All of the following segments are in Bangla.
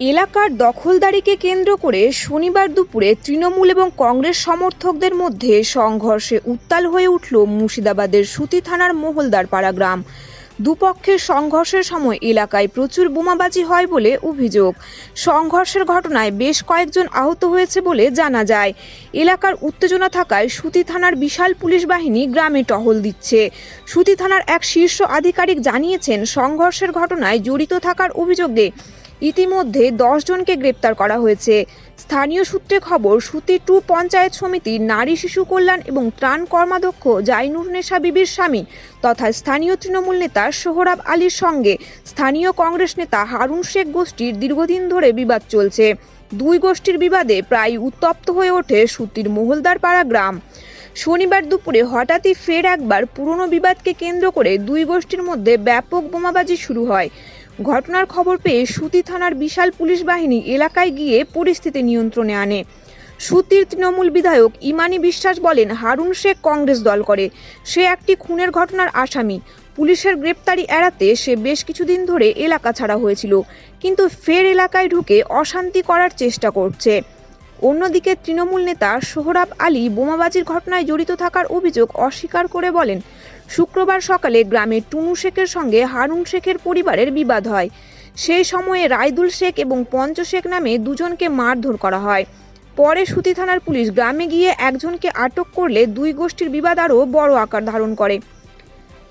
এলাকার দখলদারিকে কেন্দ্র করে শনিবার দুপুরে তৃণমূল এবং কংগ্রেস সমর্থকদের মধ্যে সংঘর্ষে উত্তাল হয়ে উঠল মুর্শিদাবাদের সুতি থানার মোহলদার পাড়া গ্রাম। দুপক্ষের সংঘর্ষের সময় এলাকায় প্রচুর বোমাবাজি হয় বলে অভিযোগ। সংঘর্ষের ঘটনায় বেশ কয়েকজন আহত হয়েছে বলে জানা যায়। এলাকার উত্তেজনা থাকায় সুতি থানার বিশাল পুলিশ বাহিনী গ্রামে টহল দিচ্ছে। সুতি থানার এক শীর্ষ আধিকারিক জানিয়েছেন, সংঘর্ষের ঘটনায় জড়িত থাকার অভিযোগে ইতিমধ্যে দশ জনকে গ্রেপ্তার করা হয়েছে। স্থানীয় সূত্রে খবর, সুতি টু পঞ্চায়েত সমিতির নারী শিশু কল্যাণ এবং ত্রাণ কর্মাধ্যক্ষ জাইনুর নেশা বিবির স্বামী তথা স্থানীয় তৃণমূল নেতা সোহরাব আলীর সঙ্গে স্থানীয় কংগ্রেস নেতা হারুন শেখ গোষ্ঠীর দীর্ঘদিন ধরে বিবাদ চলছে। দুই গোষ্ঠীর বিবাদে প্রায় উত্তপ্ত হয়ে ওঠে সুতির মোহলদার পাড়া গ্রাম। শনিবার দুপুরে হঠাৎই ফের একবার পুরনো বিবাদকে কেন্দ্র করে দুই গোষ্ঠীর মধ্যে ব্যাপক বোমাবাজি শুরু হয়। ঘটনার খবর পেয়ে সুতি থানার বিশাল পুলিশ বাহিনী এলাকায় গিয়ে পরিস্থিতি নিয়ন্ত্রণে আনে। সুতির তৃণমূল বিধায়ক ইমানি বিশ্বাস বলেন, হারুন শেখ কংগ্রেস দল করে। সে একটি খুনের ঘটনার আসামি। পুলিশের গ্রেপ্তারি এড়াতে সে বেশ কিছুদিন ধরে এলাকা ছাড়া হয়েছিল, কিন্তু ফের এলাকায় ঢুকে অশান্তি করার চেষ্টা করছে। অন্যদিকে তৃণমূল নেতা সোহরাব আলী বোমাবাজির ঘটনায় জড়িত থাকার অভিযোগ অস্বীকার করে বলেন শুক্রবার সকালে গ্রামে টুনু শেখের সঙ্গে হারুন শেখের পরিবারের বিবাদ হয়। সেই সময়ে রায়দুল শেখ এবং পঞ্চ শেখ নামে দুজনকে মারধর করা হয়। পরে সুতি থানার পুলিশ গ্রামে গিয়ে একজনকে আটক করলে দুই গোষ্ঠীর বিবাদ আরও বড় আকার ধারণ করে।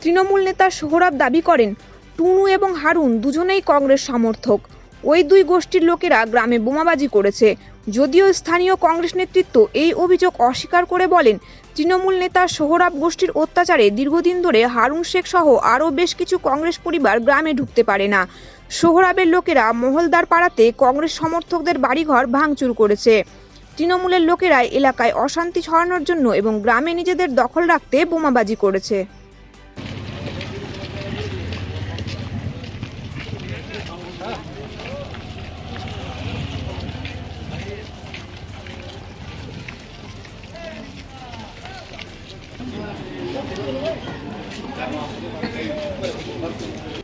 তৃণমূল নেতা সোহরাব দাবি করেন, টুনু এবং হারুন দুজনেই কংগ্রেস সমর্থক। ওই দুই গোষ্ঠীর লোকেরা গ্রামে বোমাবাজি করেছে। যদিও স্থানীয় কংগ্রেস নেতৃত্ব এই অভিযোগ অস্বীকার করে বলেন, তৃণমূল নেতা সোহরাব গোষ্ঠীর অত্যাচারে দীর্ঘদিন ধরে হারুন শেখ সহ আরও বেশ কিছু কংগ্রেস পরিবার গ্রামে ঢুকতে পারে না। সোহরাবের লোকেরা মহলদার পাড়াতে কংগ্রেস সমর্থকদের বাড়িঘর ভাঙচুর করেছে। তৃণমূলের লোকেরা এলাকায় অশান্তি ছড়ানোর জন্য এবং গ্রামে নিজেদের দখল রাখতে বোমাবাজি করেছে। だってこれは。